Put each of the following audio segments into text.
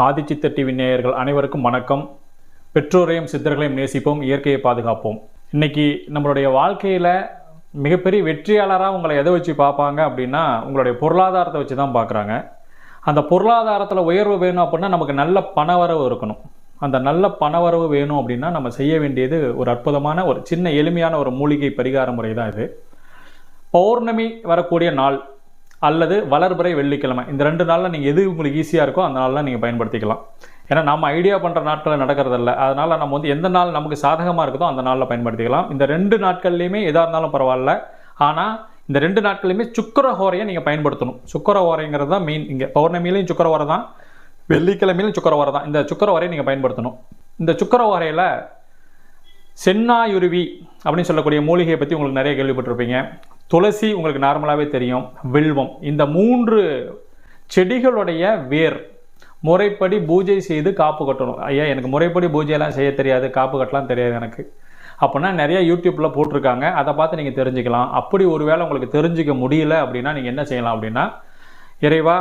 ஆதிச்சித்த TV நேயர்கள் அனைவருக்கும் வணக்கம். பெற்றோரையும் சித்தர்களையும் நேசிப்போம் இயற்கையை பாதுகாப்போம். இன்னைக்கு நம்மளுடைய வாழ்க்கையில் மிகப்பெரிய வெற்றியாளராக உங்களை எதை வச்சு பார்ப்பாங்க அப்படின்னா உங்களுடைய பொருளாதாரத்தை வச்சு தான் பார்க்குறாங்க. அந்த பொருளாதாரத்தில் உயர்வு வேணும் அப்படின்னா நமக்கு நல்ல பணவரவு இருக்கணும். அந்த நல்ல பணவரவு வேணும் அப்படின்னா நம்ம செய்ய வேண்டியது ஒரு அற்புதமான ஒரு சின்ன எளிமையான ஒரு மூலிகை பரிகார முறை தான் இது. பௌர்ணமி வரக்கூடிய நாள் அல்லது வளர்பிறை வெள்ளிக்கிழமை. இந்த ரெண்டு நாளில் நீங்கள் எது உங்களுக்கு ஈஸியாக இருக்கோ அந்த நாளில் நீங்கள் பயன்படுத்திக்கலாம். ஏன்னா நம்ம ஐடியா பண்ணுற நாட்களில் நடக்கிறதில்ல. அதனால் நம்ம வந்து எந்த நாள் நமக்கு சாதகமாக இருக்குதோ அந்த நாளில் பயன்படுத்திக்கலாம். இந்த ரெண்டு நாட்கள்லையுமே எதாக இருந்தாலும் பரவாயில்ல. ஆனால் இந்த ரெண்டு நாட்கள்லையுமே சுக்கர ஹோரையை நீங்கள் பயன்படுத்தணும். சுக்கர ஹோரைங்கிறது தான் மெயின் இங்கே பௌர்ணமியிலையும் சுக்கர ஹோரை தான் வெள்ளிக்கிழமையிலும் சுக்கர ஹோரை தான். இந்த சுக்கர ஹோரையை நீங்கள் பயன்படுத்தணும். இந்த சுக்கர ஹோரையில் சென்னாயுருவி அப்படின்னு சொல்லக்கூடிய மூலிகையை பற்றி உங்களுக்கு நிறைய கேள்விப்பட்டிருப்பீங்க. துளசி உங்களுக்கு நார்மலாகவே தெரியும் வில்வம். இந்த மூன்று செடிகளுடைய வேர் முறைப்படி பூஜை செய்து காப்பு கட்டணும். ஐயா எனக்கு முறைப்படி பூஜையெல்லாம் செய்ய தெரியாது காப்பு கட்டலாம் தெரியாது எனக்கு. அப்படின்னா நிறைய யூடியூப்பில் போட்டிருக்காங்க அதை பார்த்து நீங்கள் தெரிஞ்சுக்கலாம். அப்படி ஒருவேளை உங்களுக்கு தெரிஞ்சுக்க முடியல அப்படின்னா நீங்கள் என்ன செய்யலாம் அப்படின்னா இறைவா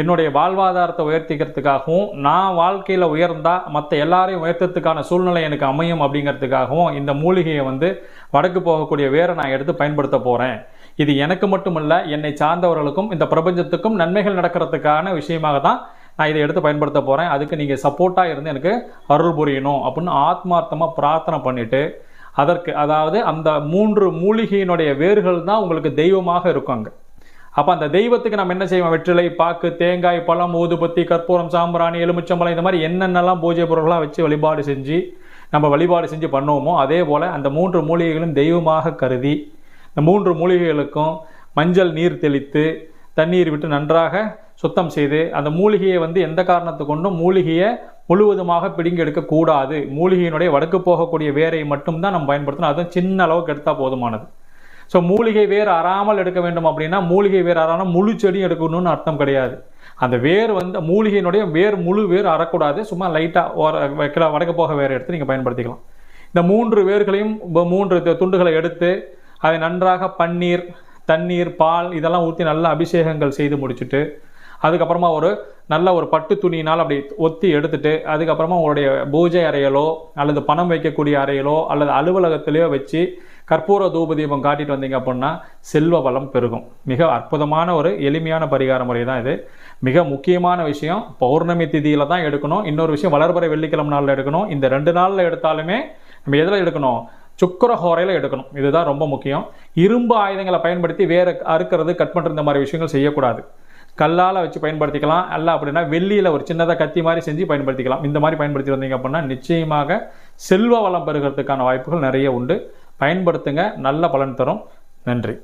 என்னுடைய வாழ்வாதாரத்தை உயர்த்திக்கிறதுக்காகவும் நான் வாழ்க்கையில் உயர்ந்தால் மற்ற எல்லாரையும் உயர்த்தத்துக்கான சூழ்நிலை எனக்கு அமையும் அப்படிங்கிறதுக்காகவும் இந்த மூலிகையை வந்து வடக்கு போகக்கூடிய வேரை நான் எடுத்து பயன்படுத்த போகிறேன் இது எனக்கு மட்டுமல்ல என்னை சார்ந்தவர்களுக்கும் இந்த பிரபஞ்சத்துக்கும் நன்மைகள் நடக்கிறதுக்கான விஷயமாக தான் நான் இதை எடுத்து பயன்படுத்த போகிறேன் அதுக்கு நீங்கள் சப்போர்ட்டாக இருந்து எனக்கு அருள் புரியணும் அப்படின்னு ஆத்மார்த்தமாக பிரார்த்தனை பண்ணிவிட்டு அதற்கு அதாவது அந்த மூன்று மூலிகையினுடைய வேர்கள் தான் உங்களுக்கு தெய்வமாக இருக்கும் அங்கே. அப்போ அந்த தெய்வத்துக்கு நம்ம என்ன செய்வோம்? வெற்றிலை பாக்கு தேங்காய் பழம் ஊதுபத்தி கற்பூரம் சாம்பிராணி எலுமிச்சம்பழம் இந்த மாதிரி என்னென்னலாம் பூஜை பொருள்லாம் வச்சு வழிபாடு செஞ்சு நம்ம வழிபாடு செஞ்சு பண்ணுவோமோ அதே போல் அந்த மூன்று மூலிகைகளும் தெய்வமாக கருதி இந்த மூன்று மூலிகைகளுக்கும் மஞ்சள் நீர் தெளித்து தண்ணீர் விட்டு நன்றாக சுத்தம் செய்து அந்த மூலிகையை வந்து எந்த காரணத்தை கொண்டும் மூலிகையை முழுவதுமாக பிடுங்கி எடுக்கக்கூடாது மூலிகையினுடைய வடக்கு போகக்கூடிய வேரை மட்டும்தான் நம்ம பயன்படுத்தணும். அதுவும் சின்ன அளவுக்கு எடுத்தால் போதுமானது. ஸோ மூலிகை வேர் அறாமல் எடுக்க வேண்டும் அப்படின்னா மூலிகை வேர் அறாமல் முழு செடியும் எடுக்கணும்னு அர்த்தம் கிடையாது. அந்த வேர் வந்து மூலிகையினுடைய வேர் முழு வேர் அறக்கூடாது. சும்மா லைட்டாக வைக்கிற வடக்கு போக வேர் எடுத்து நீங்கள் பயன்படுத்திக்கலாம். இந்த மூன்று வேர்களையும் மூன்று துண்டுகளை எடுத்து அதை நன்றாக பன்னீர் தண்ணீர் பால் இதெல்லாம் ஊற்றி நல்லா அபிஷேகங்கள் செய்து முடிச்சுட்டு அதுக்கப்புறமா ஒரு நல்ல ஒரு பட்டு துணியினால் அப்படி ஒத்தி எடுத்துட்டு அதுக்கப்புறமா உங்களுடைய பூஜை அறையிலோ அல்லது பணம் வைக்கக்கூடிய அறையிலோ அல்லது அலுவலகத்திலேயோ வச்சு கற்பூர தூப தீபம் காட்டிட்டு வந்தீங்க அப்படின்னா செல்வ வளம் பெருகும். மிக அற்புதமான ஒரு எளிமையான பரிகார முறை தான் இது. மிக முக்கியமான விஷயம் பௌர்ணமி திதியில் தான் எடுக்கணும். இன்னொரு விஷயம் வளர்பறை வெள்ளிக்கிழமை நாளில் எடுக்கணும். இந்த ரெண்டு நாளில் எடுத்தாலுமே நம்ம எதில் எடுக்கணும்? சுக்கரஹோரையில் எடுக்கணும். இதுதான் ரொம்ப முக்கியம். இரும்பு ஆயுதங்களை பயன்படுத்தி வேறு அறுக்கிறது கட் பண்ணுற இந்த மாதிரி விஷயங்கள் செய்யக்கூடாது. கல்லால் வச்சு பயன்படுத்திக்கலாம். அல்ல அப்படின்னா வெள்ளியில் ஒரு சின்னதாக கத்தி மாதிரி செஞ்சு பயன்படுத்திக்கலாம். இந்த மாதிரி பயன்படுத்தி வந்தீங்க அப்படின்னா நிச்சயமாக செல்வ வளம் பெறுகிறதுக்கான வாய்ப்புகள் நிறைய உண்டு. பயன்படுத்துங்க. நல்ல பலன் தரும். நன்றி.